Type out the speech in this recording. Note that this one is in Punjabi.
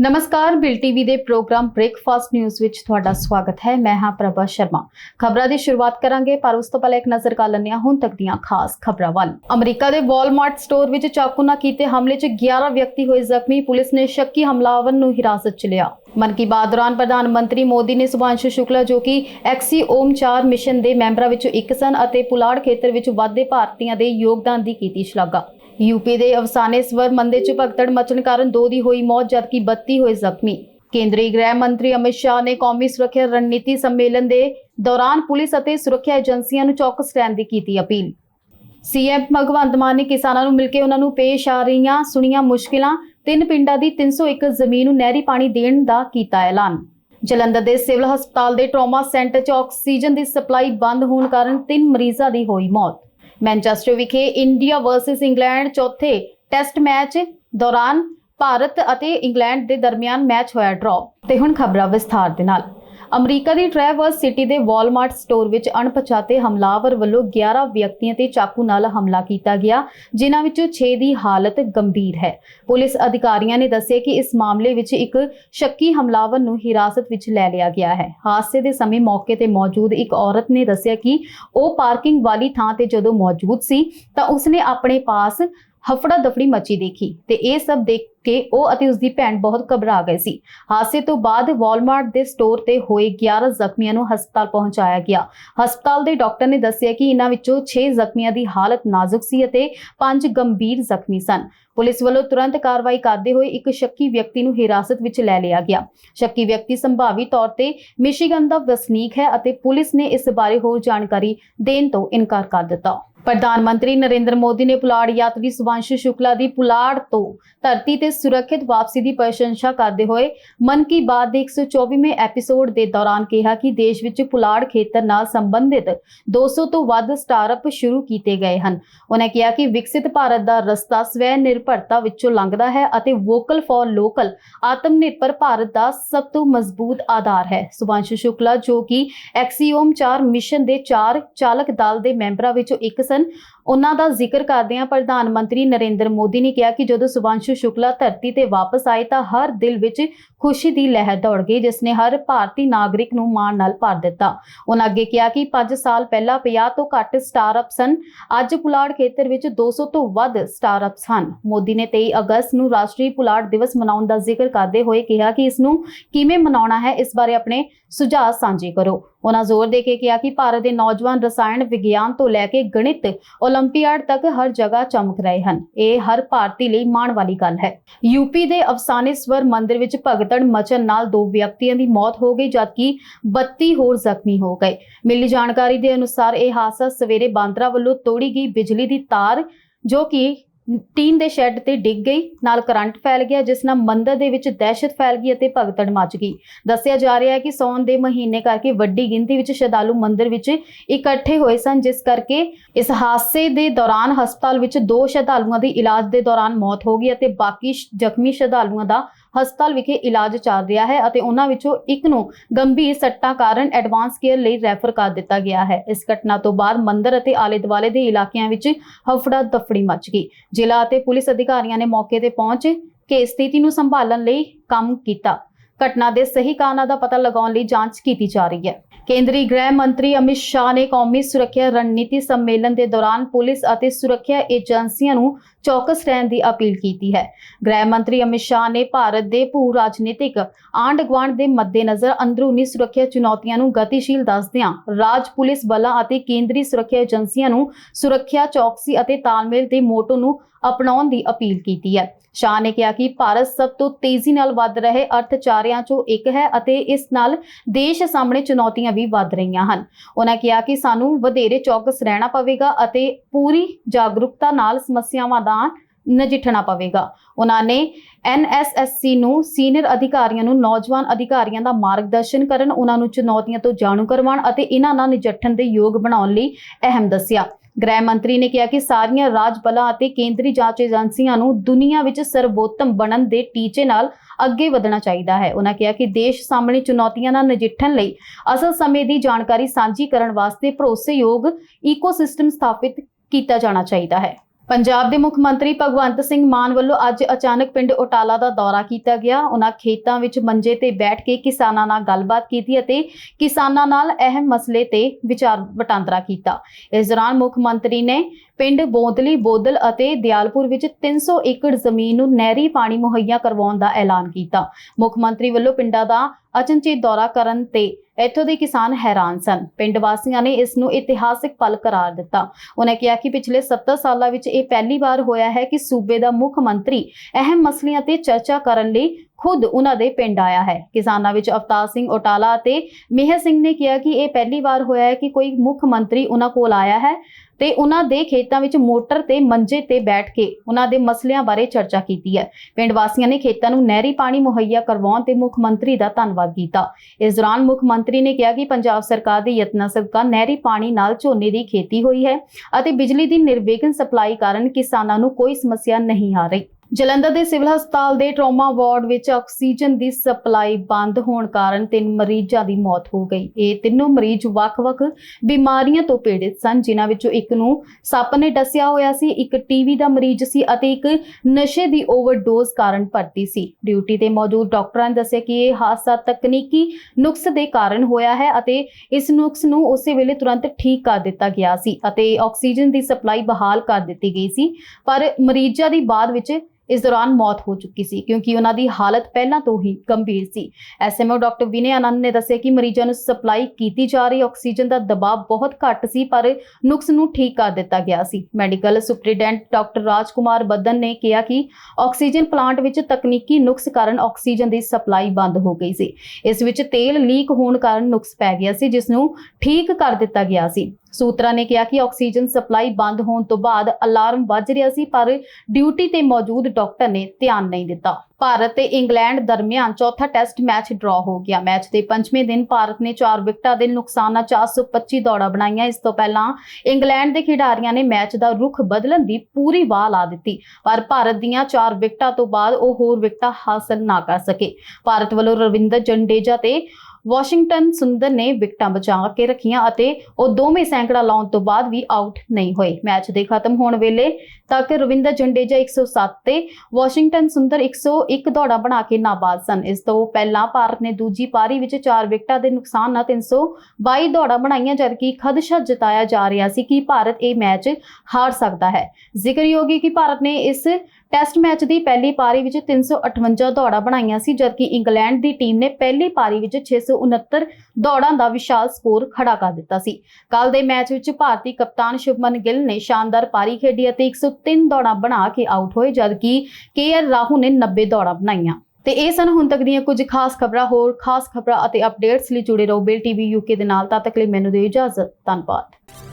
ਨਮਸਕਾਰ, ਬਿਲ ਟੀਵੀ ਦੇ ਪ੍ਰੋਗਰਾਮ ਬ੍ਰੇਕਫਾਸਟ ਨਿਊਜ਼ ਵਿੱਚ ਤੁਹਾਡਾ ਸਵਾਗਤ ਹੈ। ਮੈਂ ਹਾਂ ਪ੍ਰਭਾ ਸ਼ਰਮਾ। ਖਬਰਾਂ ਦੀ ਸ਼ੁਰੂਆਤ ਕਰਾਂਗੇ, ਪਰ ਉਸ ਤੋਂ ਪਹਿਲਾਂ ਇੱਕ ਨਜ਼ਰ ਕਰ ਲੈਂਦੇ ਹਾਂ ਹੁਣ ਤੱਕ ਦੀਆਂ ਖਾਸ ਖਬਰਾਂ ਵੱਲ। ਅਮਰੀਕਾ ਦੇ ਵਾਲਮਾਰਟ ਸਟੋਰ ਵਿੱਚ ਚਾਕੂ ਨਾਲ ਕੀਤੇ ਹਮਲੇ 'ਚ 11 ਵਿਅਕਤੀ ਹੋਏ ਜ਼ਖਮੀ। ਪੁਲਿਸ ਨੇ ਸ਼ੱਕੀ ਹਮਲਾਵਰ ਨੂੰ ਹਿਰਾਸਤ 'ਚ ਲਿਆ। ਮਨ ਕੀ ਬਾਤ ਦੌਰਾਨ ਪ੍ਰਧਾਨ ਮੰਤਰੀ ਮੋਦੀ ਨੇ ਸੁਭਾਂਸ਼ੂ ਸ਼ੁਕਲਾ, ਜੋ ਕਿ ਐਕਸੀ ਓਮ 4 ਮਿਸ਼ਨ ਦੇ ਮੈਂਬਰਾਂ ਵਿੱਚੋਂ ਇੱਕ ਸਨ ਅਤੇ ਪੁਲਾੜ ਖੇਤਰ ਵਿੱਚ ਵਾਧੇ ਭਾਰਤੀਆਂ ਦੇ ਯੋਗਦਾਨ ਦੀ ਕੀਤੀ ਸ਼ਲਾਘਾ। ਯੂਪੀ ਦੇ ਅਫਸਾਨੇ ਸਵਰ ਮੰਦੇ 'ਚ ਭਗਤੜ ਮਚਣ ਕਾਰਨ ਦੋ ਦੀ ਹੋਈ ਮੌਤ, ਜਦਕਿ 32 ਹੋਏ ਜ਼ਖਮੀ। ਕੇਂਦਰੀ ਗ੍ਰਹਿ ਮੰਤਰੀ ਅਮਿਤ ਸ਼ਾਹ ਨੇ ਕੌਮੀ ਸੁਰੱਖਿਆ ਰਣਨੀਤੀ ਸੰਮੇਲਨ ਦੇ ਦੌਰਾਨ ਪੁਲਿਸ ਅਤੇ ਸੁਰੱਖਿਆ ਏਜੰਸੀਆਂ ਨੂੰ ਚੌਕਸ ਰਹਿਣ ਦੀ ਕੀਤੀ ਅਪੀਲ। ਸੀਐਮ ਭਗਵੰਤ ਮਾਨ ਨੇ ਕਿਸਾਨਾਂ ਨੂੰ ਮਿਲ ਕੇ ਉਹਨਾਂ ਨੂੰ ਪੇਸ਼ ਆ ਰਹੀਆਂ ਸੁਣੀਆਂ ਮੁਸ਼ਕਿਲਾਂ, ਤਿੰਨ ਪਿੰਡਾਂ ਦੀ 301 ਜ਼ਮੀਨ ਨੂੰ ਨਹਿਰੀ ਪਾਣੀ ਦੇਣ ਦਾ ਕੀਤਾ ਐਲਾਨ। ਜਲੰਧਰ ਦੇ ਸਿਵਲ ਹਸਪਤਾਲ ਦੇ ਟਰਾਮਾ ਸੈਂਟਰ 'ਚ ਆਕਸੀਜਨ ਦੀ ਸਪਲਾਈ ਬੰਦ ਹੋਣ ਕਾਰਨ ਤਿੰਨ ਮਰੀਜ਼ਾਂ ਦੀ ਹੋਈ ਮੌਤ। ਮੈਨਚੈਸਟਰ ਵਿਖੇ ਇੰਡੀਆ ਵਰਸਸ ਇੰਗਲੈਂਡ ਚੌਥੇ ਟੈਸਟ ਮੈਚ ਦੌਰਾਨ ਭਾਰਤ ਅਤੇ ਇੰਗਲੈਂਡ ਦੇ ਦਰਮਿਆਨ ਮੈਚ ਹੋਇਆ ਡਰਾਅ। ਤੇ ਹੁਣ ਖਬਰਾਂ ਵਿਸਥਾਰ ਦੇ ਨਾਲ। ਅਮਰੀਕਾ ਦੀ ਟ੍ਰੈਵਰਸ ਸਿਟੀ ਦੇ ਵਾਲਮਾਰਟ ਸਟੋਰ ਵਿੱਚ ਅਣਪਛਾਤੇ ਹਮਲਾਵਰ ਵੱਲੋਂ 11 ਵਿਅਕਤੀਆਂ ਤੇ ਚਾਕੂ ਨਾਲ ਹਮਲਾ ਕੀਤਾ ਗਿਆ, ਜਿਨ੍ਹਾਂ ਵਿੱਚੋਂ 6 ਦੀ ਹਾਲਤ ਗੰਭੀਰ ਹੈ। ਪੁਲਿਸ ਅਧਿਕਾਰੀਆਂ ਨੇ ਦੱਸਿਆ ਕਿ ਇਸ ਮਾਮਲੇ ਵਿੱਚ ਇੱਕ ਸ਼ੱਕੀ ਹਮਲਾਵਰ ਨੂੰ ਹਿਰਾਸਤ ਵਿੱਚ ਲੈ ਲਿਆ ਗਿਆ ਹੈ। ਹਾਦਸੇ ਦੇ ਸਮੇਂ ਮੌਕੇ ਤੇ ਮੌਜੂਦ ਇੱਕ ਔਰਤ ਨੇ ਦੱਸਿਆ ਕਿ ਉਹ ਪਾਰਕਿੰਗ ਵਾਲੀ ਥਾਂ ਤੇ ਜਦੋਂ ਮੌਜੂਦ ਸੀ, ਤਾਂ ਉਸਨੇ ਆਪਣੇ ਪਾਸ ਹਫੜਾ ਦਫੜੀ ਮੱਚੀ ਦੇਖੀ ਤੇ ਇਹ ਸਭ ਦੇਖ ਕੇ ਉਹ ਅਤੇ ਉਸਦੀ ਭੈਣ ਬਹੁਤ ਘਬਰਾ ਗਏ ਸੀ। ਹਾਦਸੇ ਤੋਂ ਬਾਅਦ ਵਾਲਮਾਰਟ ਦੇ ਸਟੋਰ ਤੇ ਹੋਏ 11 ਜ਼ਖਮੀਆਂ ਨੂੰ ਹਸਪਤਾਲ ਪਹੁੰਚਾਇਆ ਗਿਆ। ਹਸਪਤਾਲ ਦੇ ਡਾਕਟਰ ਨੇ ਦੱਸਿਆ ਕਿ ਇਹਨਾਂ ਵਿੱਚੋਂ 6 ਜ਼ਖਮੀਆਂ ਦੀ ਹਾਲਤ ਨਾਜ਼ੁਕ ਸੀ ਅਤੇ 5 ਗੰਭੀਰ ਜ਼ਖਮੀ ਸਨ। ਪੁਲਿਸ ਵੱਲੋਂ ਤੁਰੰਤ ਕਾਰਵਾਈ ਕਰਦੇ ਹੋਏ ਇੱਕ ਸ਼ੱਕੀ ਵਿਅਕਤੀ ਨੂੰ ਹਿਰਾਸਤ ਵਿੱਚ ਲੈ ਲਿਆ ਗਿਆ। ਸ਼ੱਕੀ ਵਿਅਕਤੀ ਸੰਭਾਵੀ ਤੌਰ ਤੇ ਮਿਸ਼ੀਗਨ ਦਾ ਵਸਨੀਕ ਹੈ ਅਤੇ ਪੁਲਿਸ ਨੇ ਇਸ ਬਾਰੇ ਹੋਰ ਜਾਣਕਾਰੀ ਦੇਣ ਤੋਂ ਇਨਕਾਰ ਕਰ ਦਿੱਤਾ। ਪ੍ਰਧਾਨ ਮੰਤਰੀ ਨਰਿੰਦਰ ਮੋਦੀ ਨੇ ਪੁਲਾੜ ਯਾਤਰੀ ਸੁਭਾਂਸ਼ੂ ਸ਼ੁਕਲਾ ਦੀ ਪੁਲਾੜ ਤੋਂ ਧਰਤੀ ਤੇ ਸੁਰੱਖਿਅਤ ਵਾਪਸੀ ਦੀ ਪ੍ਰਸ਼ੰਸਾ ਕਰਦੇ ਹੋਏ ਮਨ ਕੀ ਬਾਤ ਦੇ 124ਵੇਂ ਐਪੀਸੋਡ ਦੇ ਦੌਰਾਨ ਕਿਹਾ ਕਿ ਦੇਸ਼ ਵਿੱਚ ਪੁਲਾੜ ਖੇਤਰ ਨਾਲ ਸੰਬੰਧਿਤ 200 ਤੋਂ ਵੱਧ ਸਟਾਰਟਅਪ ਸ਼ੁਰੂ ਕੀਤੇ ਗਏ ਹਨ। ਉਹਨਾਂ ਕਿਹਾ ਕਿ ਵਿਕਸਿਤ ਭਾਰਤ ਦਾ ਰਸਤਾ ਸਵੈ ਨਿਰਭਰਤਾ ਵਿੱਚੋਂ ਲੰਘਦਾ ਹੈ ਅਤੇ ਵੋਕਲ ਫॉर ਲੋਕਲ ਆਤਮ ਨਿਰਭਰ ਭਾਰਤ ਦਾ ਸਭ ਤੋਂ ਮਜ਼ਬੂਤ ਆਧਾਰ ਹੈ। ਸੁਭਾਂਸ਼ੂ ਸ਼ੁਕਲਾ ਜੋ ਕਿ ਐਕਸੀਓਮ 4 ਮਿਸ਼ਨ ਦੇ ਚਾਰ ਚਾਲਕ ਦਲ ਦੇ ਮੈਂਬਰਾਂ ਵਿੱਚੋਂ ਇੱਕ ਸਨ। ਉਹਨਾਂ ਦਾ ਜ਼ਿਕਰ ਕਰਦਿਆਂ ਪ੍ਰਧਾਨ ਮੰਤਰੀ ਨਰਿੰਦਰ ਮੋਦੀ ਨੇ ਕਿਹਾ ਕਿ ਜਦੋਂ ਸੁਭਾਂਸ਼ੂ ਸ਼ੁਕਲਾ ਧਰਤੀ ਤੇ ਵਾਪਸ ਆਏ ਤਾਂ ਹਰ ਦਿਲ ਵਿੱਚ ਖੁਸ਼ੀ ਦੀ ਲਹਿਰ ਦੌੜ ਗਈ, ਜਿਸ ਨੇ ਹਰ ਭਾਰਤੀ ਨਾਗਰਿਕ ਨੂੰ ਮਾਣ ਨਾਲ ਭਰ ਦਿੱਤਾ। ਉਹਨਾਂ ਅੱਗੇ ਕਿਹਾ ਕਿ 5 ਸਾਲ ਪਹਿਲਾਂ 50 ਤੋਂ ਘੱਟ ਸਟਾਰਟਅਪ ਸਨ, ਅੱਜ ਪੁਲਾੜ ਖੇਤਰ ਵਿੱਚ 200 ਤੋਂ ਵੱਧ ਸਟਾਰਟਅਪਸ ਹਨ। ਮੋਦੀ ਨੇ 23 ਅਗਸਤ ਨੂੰ ਰਾਸ਼ਟਰੀ ਪੁਲਾੜ ਦਿਵਸ ਮਨਾਉਣ ਦਾ ਜ਼ਿਕਰ ਕਰਦੇ ਹੋਏ ਕਿਹਾ ਕਿ ਇਸ ਨੂੰ ਕਿਵੇਂ ਮਨਾਉਣਾ ਹੈ, ਇਸ ਬਾਰੇ ਆਪਣੇ ਸੁਝਾਅ ਸਾਂਝੇ ਕਰੋ। ਉਹਨਾਂ ਜ਼ੋਰ ਦੇ ਕੇ ਕਿਹਾ ਕਿ ਭਾਰਤ ਦੇ ਨੌਜਵਾਨ ਰਸਾਇਣ ਵਿਗਿਆਨ ਤੋਂ ਲੈ ਕੇ ਗਣਿਤ 올림픽 ਤੱਕ ਹਰ ਜਗ੍ਹਾ ਚਮਕ ਰਹੇ ਹਨ ਇਹ ਹਰ ਭਾਰਤੀ ਲਈ ਮਾਣ ਵਾਲੀ ਗੱਲ ਹੈ ਯੂਪੀ ਦੇ ਅਫਸਾਨੇ ਸਵਰ ਮੰਦਿਰ ਵਿੱਚ ਭਗਦੜ ਮਚਣ ਨਾਲ ਦੋ ਵਿਅਕਤੀਆਂ ਦੀ ਮੌਤ ਹੋ ਗਈ ਜਦਕਿ 32 ਹੋਰ ਜ਼ਖਮੀ ਹੋ ਗਏ ਮਿਲੀ ਜਾਣਕਾਰੀ ਦੇ ਅਨੁਸਾਰ ਇਹ ਹਾਦਸਾ ਸਵੇਰੇ ਬਾਂਦਰਾ ਵੱਲੋਂ ਤੋੜੀ ਗਈ ਬਿਜਲੀ ਦੀ ਤਾਰ ਜੋ ਕਿ ਟੀਨ ਦੇ ਸ਼ੈੱਡ ਤੇ ਡਿੱਗ ਗਈ, ਨਾਲ ਕਰੰਟ ਫੈਲ ਗਿਆ, ਜਿਸ ਨਾਲ ਮੰਦਰ ਦੇ ਵਿੱਚ ਦਹਿਸ਼ਤ ਫੈਲ ਗਈ ਅਤੇ ਭਗਤੜ ਮਚ ਗਈ। ਦੱਸਿਆ ਜਾ ਰਿਹਾ ਹੈ ਕਿ ਸੌਣ ਦੇ ਮਹੀਨੇ ਕਰਕੇ ਵੱਡੀ ਗਿਣਤੀ ਵਿੱਚ ਸ਼ਰਧਾਲੂ ਮੰਦਰ ਵਿੱਚ ਇਕੱਠੇ ਹੋਏ ਸਨ, ਜਿਸ ਕਰਕੇ ਇਸ ਹਾਦਸੇ ਦੇ ਦੌਰਾਨ ਹਸਪਤਾਲ ਵਿੱਚ ਦੋ ਸ਼ਰਧਾਲੂਆਂ ਦੀ ਇਲਾਜ ਦੇ ਦੌਰਾਨ ਮੌਤ ਹੋ ਗਈ ਅਤੇ ਬਾਕੀ ਜ਼ਖਮੀ ਸ਼ਰਧਾਲੂਆਂ ਦਾ ਹਸਪਤਾਲ ਵਿਖੇ ਇਲਾਜ ਚੱਲ ਰਿਹਾ ਹੈ ਅਤੇ ਉਹਨਾਂ ਵਿੱਚੋਂ ਇੱਕ ਨੂੰ ਗੰਭੀਰ ਸੱਟਾਂ ਕਾਰਨ ਐਡਵਾਂਸ ਕੇਅਰ ਲਈ ਰੈਫਰ ਕਰ ਦਿੱਤਾ ਗਿਆ ਹੈ। ਇਸ ਘਟਨਾ ਤੋਂ ਬਾਅਦ ਮੰਦਰ ਅਤੇ ਆਲੇ-ਦੁਆਲੇ ਦੇ ਇਲਾਕਿਆਂ ਵਿੱਚ ਹਫੜਾ ਦਫੜੀ ਮਚ ਗਈ। ਜ਼ਿਲ੍ਹਾ ਅਤੇ ਪੁਲਿਸ ਅਧਿਕਾਰੀਆਂ ਨੇ ਮੌਕੇ ਤੇ ਪਹੁੰਚ ਕੇ ਸਥਿਤੀ ਨੂੰ ਸੰਭਾਲਣ ਲਈ ਕੰਮ ਕੀਤਾ। ਘਟਨਾ ਦੇ ਸਹੀ ਕਾਰਨਾਂ ਦਾ ਪਤਾ ਲਗਾਉਣ ਲਈ ਜਾਂਚ ਕੀਤੀ ਜਾ ਰਹੀ ਹੈ। ਕੇਂਦਰੀ ਗ੍ਰਹਿ ਮੰਤਰੀ ਅਮਿਤ ਸ਼ਾਹ ਨੇ ਕੌਮੀ ਸੁਰੱਖਿਆ ਰਣਨੀਤੀ ਸੰਮੇਲਨ ਦੇ ਦੌਰਾਨ ਪੁਲਿਸ ਅਤੇ ਸੁਰੱਖਿਆ ਏਜੰਸੀਆਂ ਨੂੰ ਚੌਕਸ ਰਹਿਣ ਦੀ ਅਪੀਲ ਕੀਤੀ ਹੈ। ਗ੍ਰਹਿ ਮੰਤਰੀ ਅਮਿਤ ਸ਼ਾਹ ਨੇ ਭਾਰਤ ਦੇ ਭੂ ਰਾਜਨੀਤਿਕ ਆਂਢ ਗੁਆਂਢ ਦੇ ਮੱਦੇਨਜ਼ਰ ਅੰਦਰੂਨੀ ਸੁਰੱਖਿਆ ਚੁਣੌਤੀਆਂ ਨੂੰ ਗਤੀਸ਼ੀਲ ਦੱਸਦਿਆਂ ਰਾਜ ਪੁਲਿਸ ਬਲਾਂ ਅਤੇ ਕੇਂਦਰੀ ਸੁਰੱਖਿਆ ਏਜੰਸੀਆਂ ਨੂੰ ਸੁਰੱਖਿਆ, ਚੌਕਸੀ ਅਤੇ ਤਾਲਮੇਲ ਦੇ ਮੋਟੋ ਨੂੰ ਅਪਣਾਉਣ ਦੀ ਅਪੀਲ ਕੀਤੀ ਹੈ। ਸ਼ਾਹ ਨੇ ਕਿਹਾ ਕਿ ਭਾਰਤ ਸਭ ਤੋਂ ਤੇਜ਼ੀ ਨਾਲ ਵੱਧ ਰਹੇ ਅਰਥਚਾਰਿਆਂ ਚੋਂ ਇੱਕ ਹੈ ਅਤੇ ਇਸ ਨਾਲ ਦੇਸ਼ ਸਾਹਮਣੇ ਚੁਣੌਤੀਆਂ ਵੀ ਵੱਧ ਰਹੀਆਂ ਹਨ। ਉਹਨਾਂ ਕਿਹਾ ਕਿ ਸਾਨੂੰ ਵਧੇਰੇ ਚੌਕਸ ਰਹਿਣਾ ਪਵੇਗਾ ਅਤੇ ਪੂਰੀ ਜਾਗਰੂਕਤਾ ਨਾਲ ਸਮੱਸਿਆਵਾਂ ਦਾ ਨਜਿੱਠਣਾ ਪਵੇਗਾ। ਉਹਨਾਂ ਨੇ ਐਨਐਸਐਸਸੀ ਨੂੰ ਸੀਨੀਅਰ ਅਧਿਕਾਰੀਆਂ ਨੂੰ ਨੌਜਵਾਨ ਅਧਿਕਾਰੀਆਂ ਦਾ ਮਾਰਗਦਰਸ਼ਨ ਕਰਨ, ਉਹਨਾਂ ਨੂੰ ਚੁਣੌਤੀਆਂ ਤੋਂ ਜਾਣੂ ਕਰਵਾਉਣ ਅਤੇ ਇਹਨਾਂ ਨਾਲ ਨਜਿੱਠਣ ਦੇ ਯੋਗ ਬਣਾਉਣ ਲਈ ਅਹਿਮ ਦੱਸਿਆ। ਗ੍ਰਹਿ ਮੰਤਰੀ ਨੇ ਕਿਹਾ ਕਿ ਸਾਰੀਆਂ ਰਾਜ ਬਲਾਂ ਅਤੇ ਕੇਂਦਰੀ ਜਾਂਚ ਏਜੰਸੀਆਂ ਨੂੰ ਦੁਨੀਆ ਵਿੱਚ ਸਰਵੋਤਮ ਬਣਨ ਦੇ ਟੀਚੇ ਨਾਲ ਅੱਗੇ ਵਧਣਾ ਚਾਹੀਦਾ ਹੈ। ਉਹਨਾਂ ਕਿਹਾ ਕਿ ਦੇਸ਼ ਸਾਹਮਣੇ ਚੁਣੌਤੀਆਂ ਨਾਲ ਨਜਿੱਠਣ ਲਈ ਅਸਲ ਸਮੇਂ ਦੀ ਜਾਣਕਾਰੀ ਸਾਂਝੀ ਕਰਨ ਵਾਸਤੇ ਭਰੋਸੇਯੋਗ ਈਕੋਸਿਸਟਮ ਸਥਾਪਿਤ ਕੀਤਾ ਜਾਣਾ ਚਾਹੀਦਾ ਹੈ। ਪੰਜਾਬ ਦੇ ਮੁੱਖ ਮੰਤਰੀ ਭਗਵੰਤ ਸਿੰਘ ਮਾਨ ਵੱਲੋਂ ਅੱਜ ਅਚਾਨਕ ਪਿੰਡ ਓਟਾਲਾ ਦਾ ਦੌਰਾ ਕੀਤਾ ਗਿਆ। ਉਹਨਾਂ ਖੇਤਾਂ ਵਿੱਚ ਮੰਜੇ ਤੇ ਬੈਠ ਕੇ ਕਿਸਾਨਾਂ ਨਾਲ ਗੱਲਬਾਤ ਕੀਤੀ ਅਤੇ ਕਿਸਾਨਾਂ ਨਾਲ ਅਹਿਮ ਮਸਲੇ ਤੇ ਵਿਚਾਰ ਵਟਾਂਦਰਾ ਕੀਤਾ। ਇਸ ਦੌਰਾਨ ਮੁੱਖ ਮੰਤਰੀ ਨੇ ਪਿੰਡ ਬੋਦਲੀ, ਬੋਦਲ ਅਤੇ ਦਿਆਲਪੁਰ ਵਿੱਚ 300 ਏਕੜ ਜ਼ਮੀਨ ਨੂੰ ਨਹਿਰੀ ਪਾਣੀ ਮੁਹੱਈਆ ਕਰਵਾਉਣ ਦਾ ਐਲਾਨ ਕੀਤਾ। ਮੁੱਖ ਮੰਤਰੀ ਵੱਲੋਂ ਪਿੰਡਾਂ ਦਾ ਅਚਨਚੇਤ ਦੌਰਾ ਕਰਨ ਤੇ ਇੱਥੋਂ ਦੇ ਕਿਸਾਨ ਹੈਰਾਨ ਸਨ। ਪਿੰਡ ਵਾਸੀਆਂ ਨੇ ਇਸ ਨੂੰ ਇਤਿਹਾਸਿਕ ਪਲ ਕਰਾਰ ਦਿੱਤਾ। ਉਹਨਾਂ ਕਿਹਾ ਕਿ ਪਿਛਲੇ 70 ਸਾਲਾਂ ਵਿੱਚ ਇਹ ਪਹਿਲੀ ਵਾਰ ਹੋਇਆ ਹੈ ਕਿ ਸੂਬੇ ਦਾ ਮੁੱਖ ਮੰਤਰੀ ਅਹਿਮ ਮਸਲਿਆਂ ਤੇ ਚਰਚਾ ਕਰਨ ਲਈ ਖੁਦ ਉਹਨਾਂ ਦੇ ਪਿੰਡ ਆਇਆ ਹੈ। ਕਿਸਾਨਾਂ ਵਿੱਚ ਅਵਤਾਰ ਸਿੰਘ ਓਟਾਲਾ ਅਤੇ ਮੇਹਰ ਸਿੰਘ ਨੇ ਕਿਹਾ ਕਿ ਇਹ ਪਹਿਲੀ ਵਾਰ ਹੋਇਆ ਹੈ ਕਿ ਕੋਈ ਮੁੱਖ ਮੰਤਰੀ ਉਹਨਾਂ ਕੋਲ ਆਇਆ ਹੈ ਤੇ ਉਹਨਾਂ ਦੇ ਖੇਤਾਂ ਵਿੱਚ ਮੋਟਰ ਤੇ ਮੰਜੇ ਤੇ ਬੈਠ ਕੇ ਉਹਨਾਂ ਦੇ ਮਸਲਿਆਂ ਬਾਰੇ ਚਰਚਾ ਕੀਤੀ ਹੈ। ਪਿੰਡ ਵਾਸੀਆਂ ਨੇ ਖੇਤਾਂ ਨੂੰ ਨਹਿਰੀ ਪਾਣੀ ਮੁਹੱਈਆ ਕਰਵਾਉਣ ਤੇ ਮੁੱਖ ਮੰਤਰੀ ਦਾ ਧੰਨਵਾਦ ਕੀਤਾ। ਇਸ ਦੌਰਾਨ ਮੁੱਖ ਮੰਤਰੀ ਨੇ ਕਿਹਾ ਕਿ ਪੰਜਾਬ ਸਰਕਾਰ ਦੇ ਯਤਨਾਂ ਸਦਕਾ ਨਹਿਰੀ ਪਾਣੀ ਨਾਲ ਝੋਨੇ ਦੀ ਖੇਤੀ ਹੋਈ ਹੈ ਅਤੇ ਬਿਜਲੀ ਦੀ ਨਿਰਵਿਘਨ ਸਪਲਾਈ ਕਾਰਨ ਕਿਸਾਨਾਂ ਨੂੰ ਕੋਈ ਸਮੱਸਿਆ ਨਹੀਂ ਆ ਰਹੀ। ਜਲੰਧਰ ਦੇ ਸਿਵਲ ਹਸਪਤਾਲ ਦੇ ਟਰੋਮਾ ਵਾਰਡ ਵਿੱਚ ਆਕਸੀਜਨ ਦੀ ਸਪਲਾਈ ਬੰਦ ਹੋਣ ਕਾਰਨ ਤਿੰਨ ਮਰੀਜ਼ਾਂ ਦੀ ਮੌਤ ਹੋ ਗਈ। ਇਹ ਤਿੰਨੋਂ ਮਰੀਜ਼ ਵੱਖ-ਵੱਖ ਬਿਮਾਰੀਆਂ ਤੋਂ ਪੀੜਿਤ ਸਨ, ਜਿਨ੍ਹਾਂ ਵਿੱਚੋਂ ਇੱਕ ਨੂੰ ਸੱਪ ਨੇ ਡਸਿਆ ਹੋਇਆ ਸੀ, ਇੱਕ ਟੀਵੀ ਦਾ ਮਰੀਜ਼ ਸੀ ਅਤੇ ਇੱਕ ਨਸ਼ੇ ਦੀ ਓਵਰਡੋਜ਼ ਕਾਰਨ ਭਰਤੀ ਸੀ। ਡਿਊਟੀ ਤੇ ਮੌਜੂਦ ਡਾਕਟਰਾਂ ਨੇ ਦੱਸਿਆ ਕਿ ਇਹ ਹਾਦਸਾ ਤਕਨੀਕੀ ਨੁਕਸ ਦੇ ਕਾਰਨ ਹੋਇਆ ਹੈ ਅਤੇ ਇਸ ਨੁਕਸ ਨੂੰ ਉਸੇ ਵੇਲੇ ਤੁਰੰਤ ਠੀਕ ਕਰ ਦਿੱਤਾ ਗਿਆ ਸੀ ਅਤੇ ਆਕਸੀਜਨ ਦੀ ਸਪਲਾਈ ਬਹਾਲ ਕਰ ਦਿੱਤੀ ਗਈ ਸੀ। ਪਰ ਮਰੀਜ਼ਾਂ ਦੀ ਬਾਅਦ ਵਿੱਚ ਇਸ ਦੌਰਾਨ ਮੌਤ ਹੋ ਚੁੱਕੀ ਸੀ ਕਿਉਂਕਿ ਉਹਨਾਂ ਦੀ ਹਾਲਤ ਪਹਿਲਾਂ ਤੋਂ ਹੀ ਗੰਭੀਰ ਸੀ। ਐਸਐਮਓ ਡਾਕਟਰ ਵਿਨੇ ਆਨੰਦ ਨੇ ਦੱਸਿਆ ਕਿ ਮਰੀਜ਼ਾਂ ਨੂੰ ਸਪਲਾਈ ਕੀਤੀ ਜਾ ਰਹੀ, ਆਕਸੀਜਨ ਦਾ ਦਬਾਅ ਬਹੁਤ ਘੱਟ ਸੀ, ਪਰ ਨੁਕਸ ਨੂੰ ਠੀਕ ਕਰ ਦਿੱਤਾ ਗਿਆ ਸੀ। Medical superintendent doctor Rajkumar Baddan ਨੇ ਕਿਹਾ ਕਿ ਆਕਸੀਜਨ ਪਲਾਂਟ ਵਿੱਚ ਤਕਨੀਕੀ ਨੁਕਸ ਕਾਰਨ ਆਕਸੀਜਨ ਦੀ ਸਪਲਾਈ ਬੰਦ ਹੋ ਗਈ ਸੀ। ਇਸ ਵਿੱਚ ਤੇਲ ਲੀਕ ਹੋਣ ਕਾਰਨ ਨੁਕਸ ਪੈ ਗਿਆ ਸੀ, ਜਿਸ ਨੂੰ ਠੀਕ ਕਰ ਦਿੱਤਾ ਗਿਆ ਸੀ। ਸੂਤਰਾਂ ਨੇ ਕਿਹਾ ਕਿ ਆਕਸੀਜਨ ਸਪਲਾਈ ਬੰਦ ਹੋਣ ਤੋਂ ਬਾਅਦ ਅਲਾਰਮ ਵੱਜ ਰਿਹਾ ਸੀ, ਪਰ ਡਿਊਟੀ ਤੇ ਮੌਜੂਦ ਡਾਕਟਰ ਨੇ ਧਿਆਨ ਨਹੀਂ ਦਿੱਤਾ। ਭਾਰਤ ਤੇ ਇੰਗਲੈਂਡ ਦਰਮਿਆਨ ਚੌਥਾ ਟੈਸਟ ਮੈਚ ਡਰਾ ਹੋ ਗਿਆ। ਮੈਚ ਦੇ ਪੰਜਵੇਂ ਦਿਨ ਭਾਰਤ ਨੇ 4 ਵਿਕਟਾਂ ਦੇ ਨੁਕਸਾਨ ਨਾਲ 425 ਦੌੜਾਂ ਬਣਾਈਆਂ। ਇਸ ਤੋਂ ਪਹਿਲਾਂ ਇੰਗਲੈਂਡ ਦੇ ਖਿਡਾਰੀਆਂ ਨੇ ਮੈਚ ਦਾ ਰੁਖ ਬਦਲਣ ਦੀ ਪੂਰੀ ਵਾਹ ਲਾ ਦਿੱਤੀ, ਪਰ ਭਾਰਤ ਦੀਆਂ 4 ਵਿਕਟਾਂ ਤੋਂ ਬਾਅਦ ਉਹ ਹੋਰ ਵਿਕਟਾਂ ਹਾਸਲ ਨਾ ਕਰ ਸਕੇ। ਭਾਰਤ ਵੱਲੋਂ ਰਵਿੰਦਰ ਜੰਡੇਜਾ ਤੇ ਵਾਸ਼ਿੰਗਟਨ ਸੁੰਦਰ ਨੇ ਵਿਕਟਾਂ ਬਚਾ ਕੇ ਰੱਖੀਆਂ ਅਤੇ ਉਹ ਦੋਵੇਂ ਸੈਂਕੜਾ ਲਾਉਣ ਤੋਂ ਬਾਅਦ ਵੀ ਆਊਟ ਨਹੀਂ ਹੋਏ। ਮੈਚ ਦੇ ਖਤਮ ਹੋਣ ਵੇਲੇ ਤੱਕ ਰਵਿੰਦਰ ਜੰਡੇਜਾ 107 ਤੇ ਵਾਸ਼ਿੰਗਟਨ ਸੁੰਦਰ 101 ਦੌੜਾਂ ਬਣਾ ਕੇ ਨਾਬਾਦ ਸਨ। ਇਸ ਤੋਂ ਪਹਿਲਾਂ ਭਾਰਤ ਨੇ ਦੂਜੀ ਪਾਰੀ ਵਿੱਚ 4 ਵਿਕਟਾਂ ਦੇ ਨੁਕਸਾਨ ਨਾਲ 322 ਦੌੜਾਂ ਬਣਾਈਆਂ, ਜਦਕਿ ਖਦਸ਼ਾ ਜਤਾਇਆ ਜਾ ਰਿਹਾ ਸੀ ਕਿ ਭਾਰਤ ਇਹ ਮੈਚ ਹਾਰ ਸਕਦਾ ਹੈ। ਜ਼ਿਕਰਯੋਗ ਹੈ ਕਿ ਭਾਰਤ ਨੇ ਇਸ ਟੈਸਟ ਮੈਚ ਦੀ ਪਹਿਲੀ ਪਾਰੀ ਵਿੱਚ 358 ਦੌੜਾਂ ਬਣਾਈਆਂ ਸੀ, ਜਦਕਿ ਇੰਗਲੈਂਡ ਦੀ ਟੀਮ ਨੇ ਪਹਿਲੀ ਪਾਰੀ ਵਿੱਚ 669 ਦੌੜਾਂ ਦਾ ਵਿਸ਼ਾਲ ਸਕੋਰ ਖੜਾ ਕਰ ਦਿੱਤਾ ਸੀ। ਕੱਲ ਦੇ ਮੈਚ ਵਿੱਚ ਭਾਰਤੀ ਕਪਤਾਨ ਸ਼ੁਭਮਨ ਗਿੱਲ ਨੇ ਸ਼ਾਨਦਾਰ ਪਾਰੀ ਖੇਡੀ ਅਤੇ 103 ਦੌੜਾਂ ਬਣਾ ਕੇ ਆਊਟ ਹੋਏ, ਜਦਕਿ ਕੇਐਲ ਰਾਹੁਲ ਨੇ 90 ਦੌੜਾਂ ਬਣਾਈਆਂ। ਤੇ ਇਹ ਸਨ ਹੁਣ ਤੱਕ ਦੀਆਂ ਕੁਝ ਖਾਸ ਖਬਰਾਂ, ਹੋਰ ਖਾਸ ਖਬਰਾਂ ਅਤੇ ਅਪਡੇਟਸ ਲਈ ਜੁੜੇ ਰਹੋ ਬੇਲ ਟੀਵੀ ਯੂਕੇ ਦੇ ਨਾਲ। ਤਦ ਤੱਕ ਲਈ ਮੈਨੂੰ ਦਿਓ ਇਜਾਜ਼ਤ, ਧੰਨਵਾਦ।